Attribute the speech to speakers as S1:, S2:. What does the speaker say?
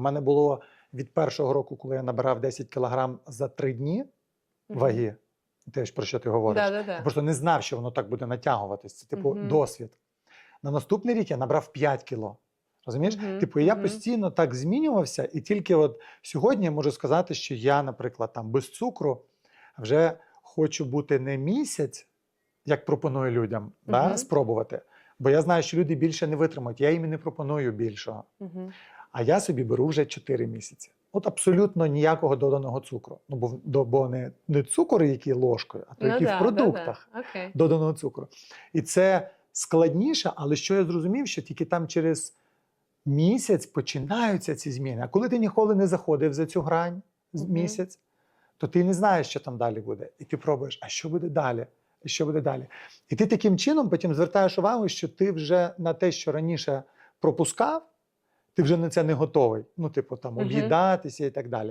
S1: У мене було від першого року, коли я набирав 10 кілограм за три дні ваги. Теж про що ти говориш?
S2: Да, да,
S1: Я просто не знав, що воно так буде натягуватись. Це типу
S2: Мгм.
S1: досвід. На наступний рік я набрав 5 кіло. Розумієш?
S2: Мгм,
S1: Типу, я
S2: мгм.
S1: постійно так змінювався, і тільки от сьогодні я можу сказати, що я, наприклад, там без цукру вже хочу бути не місяць, як пропоную людям, да, спробувати. Бо я знаю, що люди більше не витримають. Я їм і не пропоную більшого.
S2: Мгм.
S1: А я собі беру вже 4 місяці. От абсолютно ніякого доданого цукру. Ну, бо, до- бо не, не цукор, який ложкою, а той,
S2: Ну
S1: який
S2: да,
S1: в продуктах
S2: Да, да. Окей.
S1: доданого цукру. І це складніше, але що я зрозумів, що тільки там через місяць починаються ці зміни. А коли ти ніколи не заходив за цю грань з
S2: Мгм.
S1: місяць, то ти не знаєш, що там далі буде. І ти пробуєш, а що буде далі? І що буде далі? І ти таким чином потім звертаєш увагу, що ти вже на те, що раніше пропускав, ти вже на це не готовий. Ну, типу, там об'їдатися і так далі.